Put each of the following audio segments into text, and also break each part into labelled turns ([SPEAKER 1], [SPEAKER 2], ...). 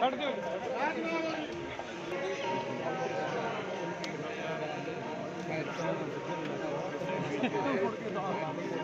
[SPEAKER 1] ਛੱਡ ਦਿਓ ਛੱਡ ਦਿਓ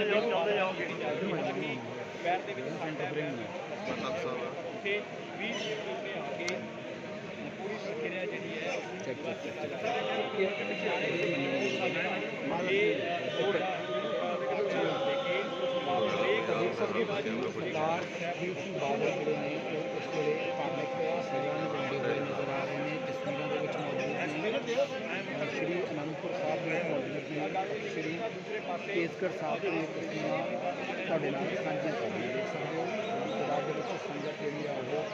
[SPEAKER 1] ਚਾਹੁੰਦੇ ਜਾਓਗੇ ਪੈਰ ਦੇ ਵਿੱਚ ਸੱਟ ਹੈ ਉੱਥੇ ਵੀ ਉੱਤੇ ਆ ਕੇ ਪੂਰੀ ਪ੍ਰਕਿਰਿਆ ਜਿਹੜੀ ਹੈ ਚੈੱਕ ਇਹ
[SPEAKER 2] ਅਨੰਦਪੁਰ ਸਾਹਿਬ ਦੇ ਵਿੱਚ ਮੌਜੂਦ ਨੇ ਸ਼੍ਰੀ ਕੇਸਗੜ੍ਹ ਸਾਹਿਬ ਦੀਆਂ ਤਸਵੀਰਾਂ ਤੁਹਾਡੇ ਨਾਲ ਸਾਂਝੀਆਂ ਕਰ ਰਹੇ ਦੇਖ ਸਕਦੇ ਹੋ ਪੰਜਾਬ ਦੇ ਵਿੱਚ ਸੰਗਤ ਜਿਹੜੀ ਆ ਉਹ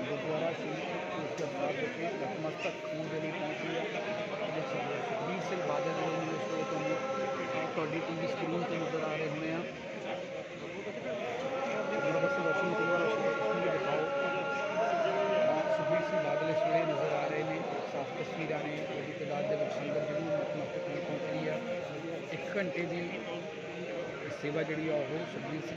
[SPEAKER 2] ਗੁਰਦੁਆਰਾ ਸ਼੍ਰੀ ਕੇਸਗੜ੍ਹ ਸਾਹਿਬ ਵਿਖੇ ਨਤਮਸਤਕ ਹੋਣ ਦੇ ਲਈ ਪਹੁੰਚੀ ਹੈ ਦੇਖ ਸਕਦੇ ਹੋ ਸੁਖਬੀਰ ਸਿੰਘ ਬਾਦਲ ਜਿਹੜੇ ਨੇ ਇਸ ਵੇਲੇ ਤੁਹਾਨੂੰ ਅਹ ਤੁਹਾਡੀ ਟੀਵੀ ਸਕਰੀਨ ਤੇ ਨਜ਼ਰ ਆ ਰਹੇ ਹੋਣੇ ਆ ਸੰਗਤ ਜਿਹੜੀ ਨਤਮਸਤਕ ਹੋਈ ਪਹੁੰਚ ਰਹੀ ਆ ਇੱਕ ਘੰਟੇ ਦੀ ਸੇਵਾ ਜਿਹੜੀ ਆ ਉਹ ਸੁਖਬੀਰ ਸਿੰਘ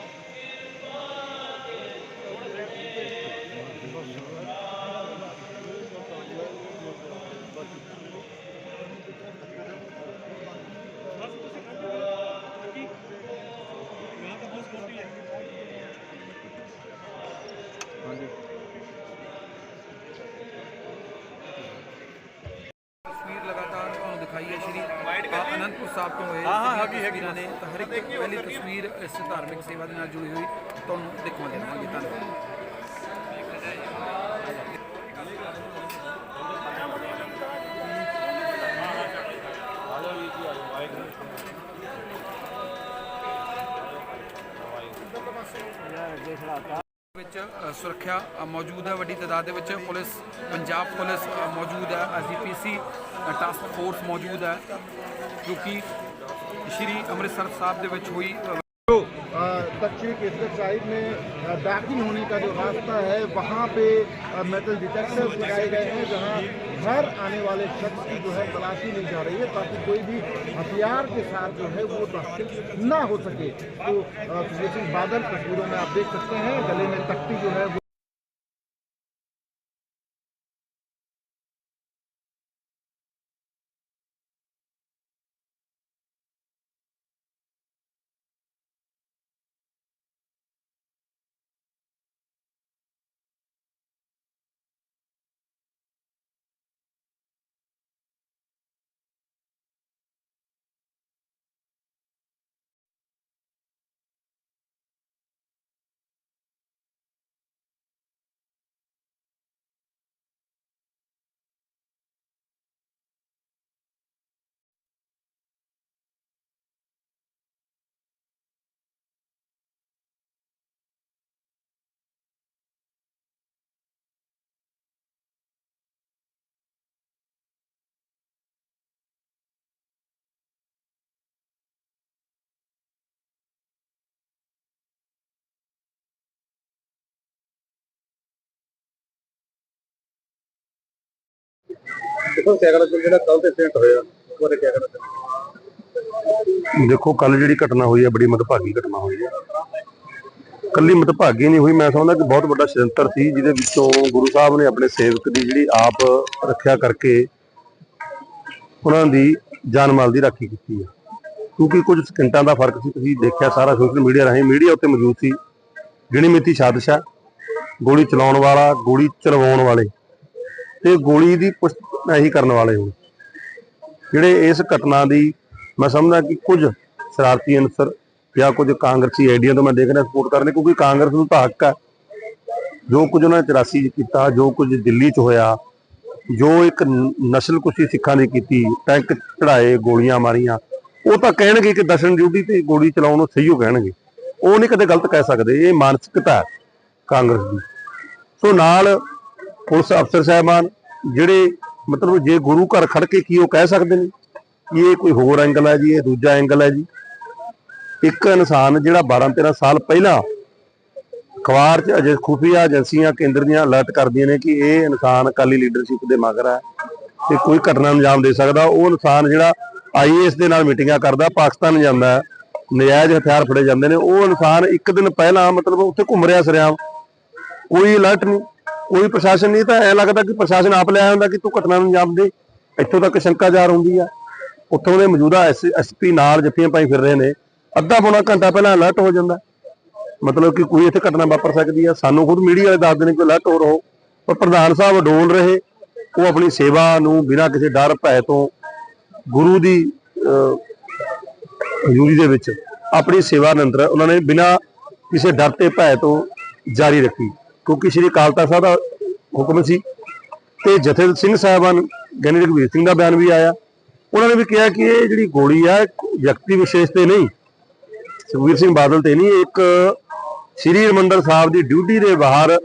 [SPEAKER 2] ਹਾਂਜੀ ਤਸਵੀਰ ਦਿਖਾਈ ਹੈ ਸ਼੍ਰੀ ਅਨੰਦਪੁਰ ਸਾਹਿਬ ਤੋਂ ਹੋਏ ਹਾਂ ਹਾਂ ਹੈਗੀ ਹੈਗੀ ਨੇ। ਤਾਂ ਹਰ ਇੱਕ ਪਹਿਲੀ ਤਸਵੀਰ ਇਸ ਧਾਰਮਿਕ ਸੇਵਾ ਦੇ ਨਾਲ ਜੁੜੀ ਹੋਈ। ਤੁਹਾਨੂੰ ਦਿਖਾਉਂਦੇ ਰਹਾਂਗੇ ਧੰਨਵਾਦ। ਵਿੱਚ ਅ, ਸੁਰੱਖਿਆ ਅ, ਮੌਜੂਦ ਹੈ ਵੱਡੀ ਤਾਦਾਦ ਦੇ ਵਿੱਚ ਪੁਲਿਸ ਪੰਜਾਬ ਪੁਲਿਸ ਅ, ਮੌਜੂਦ ਹੈ ਐਸਜੀਪੀਸੀ ਟਾਸਕ ਫੋਰਸ ਮੌਜੂਦ ਹੈ ਜੋ ਕਿ ਸ਼੍ਰੀ ਅੰਮ੍ਰਿਤਸਰ ਸਾਹਿਬ ਦੇ ਵਿੱਚ ਹੋਈ ਅ,
[SPEAKER 3] अ, दक्षिणी केसर साहिब में अ, दाखिल होने का जो रास्ता है वहाँ पे अ, मेटल डिटेक्टर्स लगाए गए हैं जहाँ हर आने वाले शख्स की जो है तलाशी ली जा रही है ताकि कोई भी हथियार के साथ जो है वो दाखिल ना हो सके। तो सिंह बादल तस्वीरों में आप देख सकते हैं, गले में तख्ती जो है
[SPEAKER 4] ਦੇਖੋ ਕਿਆ ਕਹਿਣਾ ਜਿਹੜਾ ਕੱਲ ਤੇ ਐਕਸੀਡੈਂਟ ਹੋਇਆ, ਉਹਦੇ ਕਿਆ ਕਹਿਣਾ
[SPEAKER 5] ਦੇਖੋ ਕੱਲ ਜਿਹੜੀ ਘਟਨਾ ਹੋਈ ਹੈ, ਬੜੀ ਮਦਭਾਗੀ ਘਟਨਾ ਹੋਈ ਹੈ। ਕੱਲੀ ਮਦਭਾਗੀ ਨਹੀਂ ਹੋਈ, ਮੈਂ ਸਮਝਦਾ ਕਿ ਬਹੁਤ ਵੱਡਾ ਸ਼ਰੰਤਰ ਸੀ, ਜਿਹਦੇ ਵਿੱਚੋਂ ਗੁਰੂ ਸਾਹਿਬ ਨੇ ਆਪਣੇ ਸੇਵਕ ਦੀ ਜਿਹੜੀ ਆਪ ਰੱਖਿਆ ਕਰਕੇ ਉਹਨਾਂ ਦੀ ਜਾਨ ਮਾਲ ਦੀ ਰਾਖੀ ਕੀਤੀ ਹੈ। ਕਿਉਂਕਿ ਕੁਝ ਸਕਿੰਟਾਂ ਦਾ ਫ਼ਰਕ ਸੀ, ਤੁਸੀਂ ਦੇਖਿਆ ਸਾਰਾ ਸੋਸ਼ਲ ਮੀਡੀਆ ਰਾਹੀਂ, ਮੀਡੀਆ ਉੱਤੇ ਮੌਜੂਦ ਸੀ ਗਿਣੀ ਮਿਤੀ ਸਾਜ਼ਿਸ਼ ਹੈ। ਗੋਲੀ ਚਲਾਉਣ ਵਾਲਾ, ਗੋਲੀ ਚਲਵਾਉਣ ਵਾਲੇ ਤੇ ਗੋਲੀ ਦੀ ਪੁਸ਼ਟ ਇਹੀ ਕਰਨ ਵਾਲੇ ਹੋਣ ਜਿਹੜੇ ਇਸ ਘਟਨਾ ਦੀ ਮੈਂ ਸਮਝਦਾ ਕਿ ਕੁਝ ਸ਼ਰਾਰਤੀ ਅਨਸਰ ਜਾਂ ਕੁਝ ਕਾਂਗਰਸੀ ਆਈਡੀਆ ਤੋਂ ਮੈਂ ਦੇਖ ਰਿਹਾ ਸਪੋਰਟ ਕਰਨੇ ਕਿਉਂਕਿ ਕਾਂਗਰਸ ਨੂੰ ਤਾਂ ਹੱਕ ਹੈ। ਜੋ ਕੁਝ ਉਹਨਾਂ ਨੇ 84 ਚ ਕੀਤਾ, ਜੋ ਕੁਝ ਦਿੱਲੀ ਚ ਹੋਇਆ, ਜੋ ਇੱਕ ਨਸਲਕੁਸ਼ੀ ਸਿੱਖਾਂ ਦੀ ਕੀਤੀ, ਟੈਂਕ ਚੜਾਏ, ਗੋਲੀਆਂ ਮਾਰੀਆਂ, ਉਹ ਤਾਂ ਕਹਿਣਗੇ ਕਿ ਦਸ਼ਨ ਡਿਊਟੀ ਤੇ ਗੋਲੀ ਚਲਾਉਣ ਨੂੰ ਸਹੀ ਹੋ ਕਹਿਣਗੇ ਉਹ ਨਹੀਂ ਕਦੇ ਗਲਤ ਕਹਿ ਸਕਦੇ, ਇਹ ਮਾਨਸਿਕਤਾ ਹੈ ਕਾਂਗਰਸ ਦੀ। ਸੋ ਨਾਲ ਪੁਲਿਸ ਅਫਸਰ ਸਾਹਿਬਾਨ ਜਿਹੜੇ ਮਤਲਬ ਜੇ ਗੁਰੂ ਘਰ ਖੜ ਕੇ ਕੀ ਉਹ ਕਹਿ ਸਕਦੇ ਨੇ ਕਿ ਇਹ ਕੋਈ ਹੋਰ ਐਂਗਲ ਹੈ ਜੀ, ਇਹ ਦੂਜਾ ਐਂਗਲ ਹੈ ਜੀ। ਇੱਕ ਇਨਸਾਨ ਜਿਹੜਾ 12 13 ਸਾਲ ਪਹਿਲਾਂ ਅਖਬਾਰ 'ਚ ਅਜੇ ਖੁਫੀਆ ਏਜੰਸੀਆਂ, ਕੇਂਦਰ ਦੀਆਂ ਅਲਰਟ ਕਰਦੀਆਂ ਨੇ ਕਿ ਇਹ ਇਨਸਾਨ ਅਕਾਲੀ ਲੀਡਰਸ਼ਿਪ ਦੇ ਮਗਰ ਹੈ ਤੇ ਕੋਈ ਘਟਨਾ ਅੰਜਾਮ ਦੇ ਸਕਦਾ। ਉਹ ਇਨਸਾਨ ਜਿਹੜਾ ਆਈਏਐਸ ਦੇ ਨਾਲ ਮੀਟਿੰਗਾਂ ਕਰਦਾ, ਪਾਕਿਸਤਾਨ ਜਾਂਦਾ ਨਜਾਇਜ਼ ਹਥਿਆਰ ਫੜੇ ਜਾਂਦੇ ਨੇ। ਉਹ ਇਨਸਾਨ ਇੱਕ ਦਿਨ ਪਹਿਲਾਂ ਮਤਲਬ ਉੱਥੇ ਘੁੰਮ ਰਿਹਾ ਸਰਿਆਮ ਕੋਈ ਅਲਰਟ ਨਹੀਂ। ਕੋਈ ਪ੍ਰਸ਼ਾਸਨ ਨਹੀਂ ਤਾਂ ਐ ਲੱਗਦਾ ਕਿ ਪ੍ਰਸ਼ਾਸਨ ਆਪ ਲਿਆ ਹੁੰਦਾ ਕਿ ਤੂੰ ਘਟਨਾ ਨੂੰ ਅੰਜਾਮ ਦੇ। ਇੱਥੋਂ ਤੱਕ ਸ਼ੰਕਾ ਜ਼ਾਹਰ ਹੁੰਦੀ ਆ। ਉੱਥੋਂ ਦੇ ਮੌਜੂਦਾ ਐਸਪੀ ਨਾਲ ਜੱਫੀਆਂ ਪਾਈ ਫਿਰ ਰਹੇ ਨੇ। ਅੱਧਾ ਪੌਣਾ ਘੰਟਾ ਪਹਿਲਾਂ ਅਲਰਟ ਹੋ ਜਾਂਦਾ। ਮਤਲਬ ਕਿ ਕੋਈ ਇੱਥੇ ਘਟਨਾ ਵਾਪਰ ਸਕਦੀ ਆ। ਸਾਨੂੰ ਖੁਦ ਮੀਡੀਆ ਵਾਲੇ ਦੱਸਦੇ ਨੇ ਕਿ ਅਲਰਟ ਹੋ ਰਹੋ। ਪਰ ਪ੍ਰਧਾਨ ਸਾਹਿਬ ਡੋਲ ਰਹੇ। ਉਹ ਆਪਣੀ ਸੇਵਾ ਨੂੰ ਬਿਨਾਂ ਕਿਸੇ ਡਰ ਭੈ ਤੋਂ ਗੁਰੂ ਦੀ ਅਹ, ਹਜ਼ੂਰੀ ਦੇ ਵਿੱਚ ਆਪਣੀ ਸੇਵਾ ਨਿਰੰਤਰ ਉਹਨਾਂ ਨੇ ਬਿਨਾਂ ਕਿਸੇ ਡਰ ਤੇ ਭੈ ਤੋਂ ਜਾਰੀ ਰੱਖੀ। ਕਿਉਂਕਿ ਸ਼੍ਰੀ ਅਕਾਲ ਤਖਤ ਸਾਹਿਬ ਦਾ ਹੁਕਮ ਸੀ ਤੇ ਜਥੇ ਸਿੰਘ ਸਾਹਿਬਾਨ, ਗਿਆਨੀ ਰਘਵੀਰ ਸਿੰਘ ਦਾ ਬਿਆਨ ਵੀ ਆਇਆ। ਉਹਨਾਂ ਨੇ ਵੀ ਕਿਹਾ ਕਿ ਇਹ ਜਿਹੜੀ ਗੋਲੀ ਆ, ਵਿਅਕਤੀ ਵਿਸ਼ੇਸ਼ ਤੇ ਨਹੀਂ, ਸੁਖਬੀਰ ਸਿੰਘ ਬਾਦਲ ਤੇ ਨਹੀਂ, ਇੱਕ ਸ੍ਰੀ ਹਰਿਮੰਦਰ ਸਾਹਿਬ ਦੀ ਡਿਊਟੀ ਦੇ ਬਾਹਰ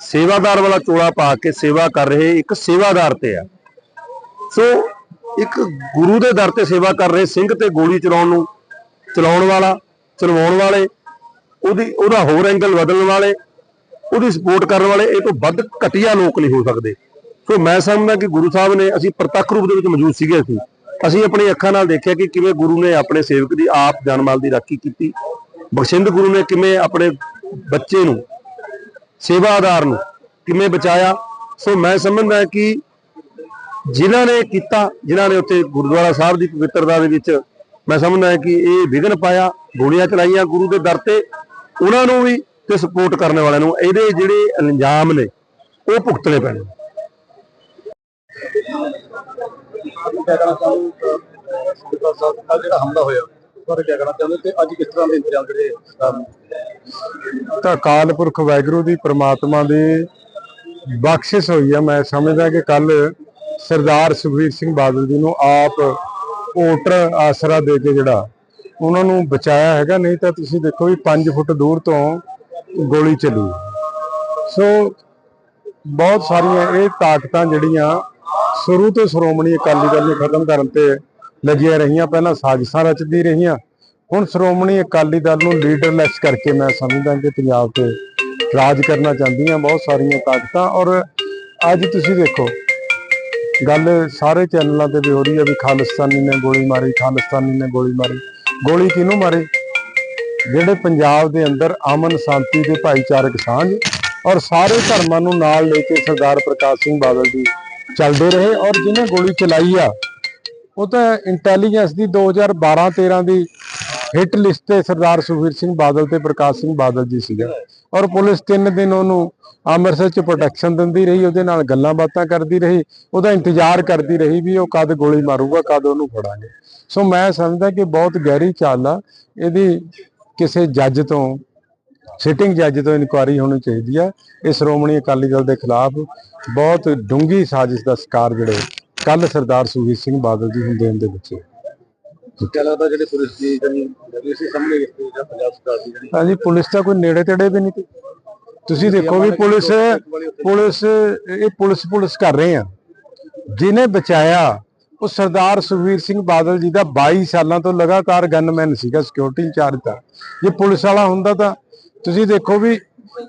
[SPEAKER 5] ਸੇਵਾਦਾਰ ਵਾਲਾ ਚੋਲਾ ਪਾ ਕੇ ਸੇਵਾ ਕਰ ਰਹੇ, ਇੱਕ ਸੇਵਾਦਾਰ ਤੇ ਆ। ਸੋ, ਇੱਕ ਗੁਰੂ ਦੇ ਦਰ ਤੇ ਸੇਵਾ ਕਰ ਰਹੇ, ਸਿੰਘ ਤੇ ਗੋਲੀ ਚਲਾਉਣ ਨੂੰ, ਚਲਾਉਣ ਵਾਲਾ ਚਲਵਾਉਣ ਵਾਲੇ, ਉਹਦੀ, ਉਹਦਾ ਹੋਰ ਐਂਗਲ ਬਦਲਣ ਵਾਲੇ ਉਹਦੀ ਸਪੋਰਟ ਕਰਨ ਵਾਲੇ ਇਹ ਤੋਂ ਵੱਧ ਘਟੀਆ ਲੋਕ ਨਹੀਂ ਹੋ ਸਕਦੇ। ਸੋ ਮੈਂ ਸਮਝਦਾ ਕਿ ਗੁਰੂ ਸਾਹਿਬ ਨੇ ਅਸੀਂ ਪ੍ਰਤੱਖ ਰੂਪ ਦੇ ਵਿੱਚ ਮੌਜੂਦ ਸੀਗੇ ਅਸੀਂ। ਅਸੀਂ ਆਪਣੀ ਅੱਖਾਂ ਨਾਲ ਦੇਖਿਆ ਕਿ ਕਿਵੇਂ ਗੁਰੂ ਨੇ ਆਪਣੇ ਸੇਵਕ ਦੀ ਆਪ ਜਾਨਮਾਲ ਦੀ ਰਾਖੀ ਕੀਤੀ। ਬਖਸ਼ਿੰਦ ਗੁਰੂ ਨੇ ਕਿਵੇਂ ਆਪਣੇ ਬੱਚੇ ਨੂੰ ਸੇਵਾਦਾਰ ਨੂੰ ਕਿਵੇਂ ਬਚਾਇਆ। ਸੋ ਮੈਂ ਸਮਝਦਾ ਕਿ ਜਿਨ੍ਹਾਂ ਨੇ ਕੀਤਾ, ਜਿਨ੍ਹਾਂ ਨੇ ਉੱਥੇ ਗੁਰਦੁਆਰਾ ਸਾਹਿਬ ਦੀ ਪਵਿੱਤਰਤਾ ਦੇ ਵਿੱਚ ਮੈਂ ਸਮਝਦਾ ਕਿ ਇਹ ਵਿਘਨ ਪਾਇਆ, ਗੋਲੀਆਂ ਚਲਾਈਆਂ ਗੁਰੂ ਦੇ ਦਰ ਤੇ। ਉਹਨਾਂ ਨੂੰ ਵੀ ਤੇ ਸਪੋਰਟ ਕਰਨ ਵਾਲਿਆਂ ਨੂੰ ਇਹਦੇ ਜਿਹੜੇ ਇਲਜ਼ਾਮ ਨੇ, ਉਹ ਭੁਗਤਣੇ ਪੈਣੇ।
[SPEAKER 4] ਜਿਹੜਾ ਹਮਲਾ ਹੋਇਆ ਉਹਦੇ ਕਿਆ ਕਹਿਣਾ ਚਾਹੁੰਦੇ ਤੇ ਅੱਜ ਕਿਸ ਤਰ੍ਹਾਂ ਦੇ ਇੰਤਜ਼ਾਮ ਜਿਹੜੇ
[SPEAKER 6] ਤਾਂ ਅਕਾਲ ਪੁਰਖ ਵਾਹਿਗੁਰੂ ਦੀ ਪ੍ਰਮਾਤਮਾ ਦੀ ਬਖਸ਼ਿਸ਼ ਹੋਈ ਆ। ਮੈਂ ਸਮਝਦਾ ਕਿ ਕੱਲ ਸਰਦਾਰ ਸੁਖਬੀਰ ਸਿੰਘ ਬਾਦਲ ਜੀ ਨੂੰ ਆਪ ਵੋਟਰ ਆਸਰਾ ਦੇ ਕੇ ਜਿਹੜਾ ਉਹਨਾਂ ਨੂੰ ਬਚਾਇਆ ਹੈਗਾ। ਨਹੀਂ ਤਾਂ ਤੁਸੀਂ ਦੇਖੋ ਵੀ 5 ਫੁੱਟ ਦੂਰ ਤੋਂ ਗੋਲੀ ਚੱਲੀ। ਸੋ ਬਹੁਤ ਸਾਰੀਆਂ ਇਹ ਤਾਕਤਾਂ ਜਿਹੜੀਆਂ ਸ਼ੁਰੂ ਤੋਂ ਸ਼੍ਰੋਮਣੀ ਅਕਾਲੀ ਦਲ ਨੂੰ ਖਤਮ ਕਰਨ ਤੇ ਲੱਗੀਆਂ ਰਹੀਆਂ, ਪਹਿਲਾਂ ਸਾਜ਼ਿਸ਼ਾਂ ਰਚਦੀ ਰਹੀਆਂ। ਹੁਣ ਸ਼੍ਰੋਮਣੀ ਅਕਾਲੀ ਦਲ ਨੂੰ ਲੀਡਰਲੈਸ ਕਰਕੇ ਮੈਂ ਸਮਝਦਾ ਕਿ ਪੰਜਾਬ ਤੇ ਰਾਜ ਕਰਨਾ ਚਾਹੁੰਦੀਆਂ ਬਹੁਤ ਸਾਰੀਆਂ ਤਾਕਤਾਂ। ਔਰ ਅੱਜ ਤੁਸੀਂ ਦੇਖੋ, ਗੱਲ ਸਾਰੇ ਚੈਨਲਾਂ ਤੇ ਵੀ ਹੋ ਰਹੀ ਹੈ ਵੀ ਖਾਲਿਸਤਾਨੀ ਨੇ ਗੋਲੀ ਮਾਰੀ, ਖਾਲਿਸਤਾਨੀ ਨੇ ਗੋਲੀ ਮਾਰੀ। ਗੋਲੀ ਕਿਹਨੂੰ ਮਾਰੀ? ਜਿਹੜੇ ਪੰਜਾਬ ਦੇ ਅੰਦਰ ਅਮਨ ਸ਼ਾਂਤੀ ਦੇ ਭਾਈਚਾਰਕ ਸਾਂਝ ਔਰ ਸਾਰੇ ਧਰਮਾਂ ਨੂੰ ਨਾਲ ਲੈ ਕੇ ਸਰਦਾਰ ਪ੍ਰਕਾਸ਼ ਸਿੰਘ ਬਾਦਲ ਜੀ ਚੱਲਦੇ ਰਹੇ ਔਰ ਜਿਹਨੇ ਗੋਲੀ ਚਲਾਈ ਆ, ਉਹ ਤਾਂ ਇੰਟੈਲੀਜੈਂਸ ਦੀ 2012-13 ਦੀ ਹਿੱਟ ਲਿਸਟ ਤੇ ਸਰਦਾਰ ਸੁਖਬੀਰ ਸਿੰਘ ਬਾਦਲ ਤੇ ਪ੍ਰਕਾਸ਼ ਸਿੰਘ ਬਾਦਲ ਜੀ ਸੀਗਾ ਔਰ ਪੁਲਿਸ ਤਿੰਨ ਦਿਨ ਉਹਨੂੰ ਅੰਮ੍ਰਿਤਸਰ ਚ ਪ੍ਰੋਟੈਕਸ਼ਨ ਦਿੰਦੀ ਰਹੀ, ਉਹਦੇ ਨਾਲ ਗੱਲਾਂ ਬਾਤਾਂ ਕਰਦੀ ਰਹੀ, ਉਹਦਾ ਇੰਤਜ਼ਾਰ ਕਰਦੀ ਰਹੀ ਵੀ ਉਹ ਕਦ ਗੋਲੀ ਮਾਰੂਗਾ, ਕਦ ਉਹਨੂੰ ਫੜਾਂਗੇ। ਸੋ ਮੈਂ ਸਮਝਦਾ ਕਿ ਬਹੁਤ ਗਹਿਰੀ ਚਾਲ ਆ, ਇਹਦੀ ਕਿਸੇ ਜੱਜ ਤੋਂ ਸਿਟਿੰਗ ਜੱਜ ਤੋਂ ਇਨਕੁਆਰੀ ਹੋਣੀ ਚਾਹੀਦੀ ਆ। ਇਹ ਸ਼੍ਰੋਮਣੀ ਅਕਾਲੀ ਦਲ ਦੇ ਖਿਲਾਫ ਬਹੁਤ ਡੂੰਗੀ ਸਾਜ਼ਿਸ਼ ਦਾ ਸ਼ਿਕਾਰ ਜਿਹੜੇ ਕੱਲ ਸਰਦਾਰ ਸੁਖਬੀਰ ਸਿੰਘ ਬਾਦਲ ਜੀ ਹੁੰਦੇ ਹੁੰਦੇ ਬੱਚੇ
[SPEAKER 5] ਲੱਗਦਾ ਜਿਹੜੇ ਪੁਲਿਸ ਦੀ ਜਿਹੜੀ ਅਸੀਂ ਸਾਹਮਣੇ ਵੇਖਦੇ ਜਾਂ ਪੰਜਾਬ ਸਰਕਾਰ ਦੀ ਜਿਹੜੀ
[SPEAKER 6] ਹਾਂਜੀ ਪੁਲਿਸ ਤਾਂ ਕੋਈ ਨੇੜੇ ਤੇੜੇ ਵੀ ਨਹੀਂ ਤੁਸੀਂ ਦੇਖੋ ਵੀ ਪੁਲਿਸ ਪੁਲਿਸ ਇਹ ਪੁਲਿਸ ਪੁਲਿਸ ਕਰ ਰਹੇ ਆ। ਜਿਹਨੇ ਬਚਾਇਆ ਉਹ ਸਰਦਾਰ ਸੁਖਬੀਰ ਸਿੰਘ ਬਾਦਲ ਜੀ ਦਾ 22 ਸਾਲਾਂ ਤੋਂ ਲਗਾਤਾਰ ਗਨਮੈਨ ਸੀਗਾ ਸਿਕਿਉਰਿਟੀ ਇੰਚਾਰਜ ਦਾ। ਜੇ ਪੁਲਿਸ ਵਾਲਾ ਹੁੰਦਾ ਤਾਂ ਤੁਸੀਂ ਦੇਖੋ ਵੀ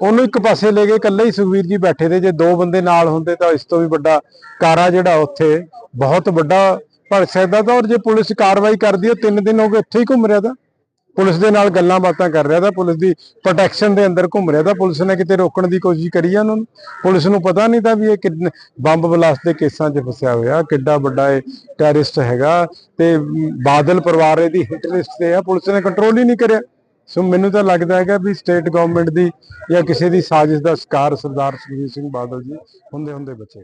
[SPEAKER 6] ਉਹਨੂੰ ਇੱਕ ਪਾਸੇ ਲੈ ਕੇ ਇਕੱਲੇ ਹੀ ਸੁਖਬੀਰ ਜੀ ਬੈਠੇ ਤੇ ਜੇ ਦੋ ਬੰਦੇ ਨਾਲ ਹੁੰਦੇ ਤਾਂ ਇਸ ਤੋਂ ਵੀ ਵੱਡਾ ਕਾਰਾ ਜਿਹੜਾ ਉੱਥੇ ਬਹੁਤ ਵੱਡਾ ਭੜ ਸਕਦਾ ਤਾਂ ਔਰ ਜੇ ਪੁਲਿਸ ਕਾਰਵਾਈ ਕਰਦੀ ਹੈ ਤਿੰਨ ਦਿਨ ਹੋ ਗਏ ਇੱਥੇ ਹੀ ਘੁੰਮ ਰਿਹਾ ਤਾਂ। ਪੁਲਿਸ ਦੇ ਨਾਲ ਗੱਲਾਂ ਬਾਤਾਂ ਕਰ ਰਿਹਾ ਤਾਂ ਪੁਲਿਸ ਦੀ ਪ੍ਰੋਟੈਕਸ਼ਨ ਦੇ ਅੰਦਰ ਘੁੰਮ ਰਿਹਾ ਤਾਂ ਪੁਲਿਸ ਨੇ ਕਿਤੇ ਰੋਕਣ ਦੀ ਕੋਸ਼ਿਸ਼ ਕਰੀ ਆ ਉਹਨਾਂ। ਨੂੰ ਪੁਲਿਸ ਨੂੰ ਪਤਾ ਨਹੀਂ ਤਾਂ ਵੀ ਇਹ ਕਿੰਨੇ ਬੰਬ ਬਲਾਸਟ ਦੇ ਕੇਸਾਂ 'ਚ ਫਸਿਆ ਹੋਇਆ, ਕਿੱਡਾ ਵੱਡਾ ਇਹ ਟੈਰਰਿਸਟ ਹੈਗਾ ਤੇ ਬਾਦਲ ਪਰਿਵਾਰ ਇਹਦੀ ਹਿੱਟ ਲਿਸਟ ਤੇ ਆ, ਪੁਲਿਸ ਨੇ ਕੰਟਰੋਲ ਹੀ ਨਹੀਂ ਕਰਿਆ। ਸੋ ਮੈਨੂੰ ਤਾਂ ਲੱਗਦਾ ਹੈਗਾ ਵੀ ਸਟੇਟ ਗਵਰਨਮੈਂਟ ਦੀ ਜਾਂ ਕਿਸੇ ਦੀ ਸਾਜ਼ਿਸ਼ ਦਾ ਸ਼ਿਕਾਰ ਸਰਦਾਰ ਸੁਖਬੀਰ ਸਿੰਘ ਬਾਦਲ ਜੀ ਹੁੰਦੇ ਹੁੰਦੇ ਬਚੇ।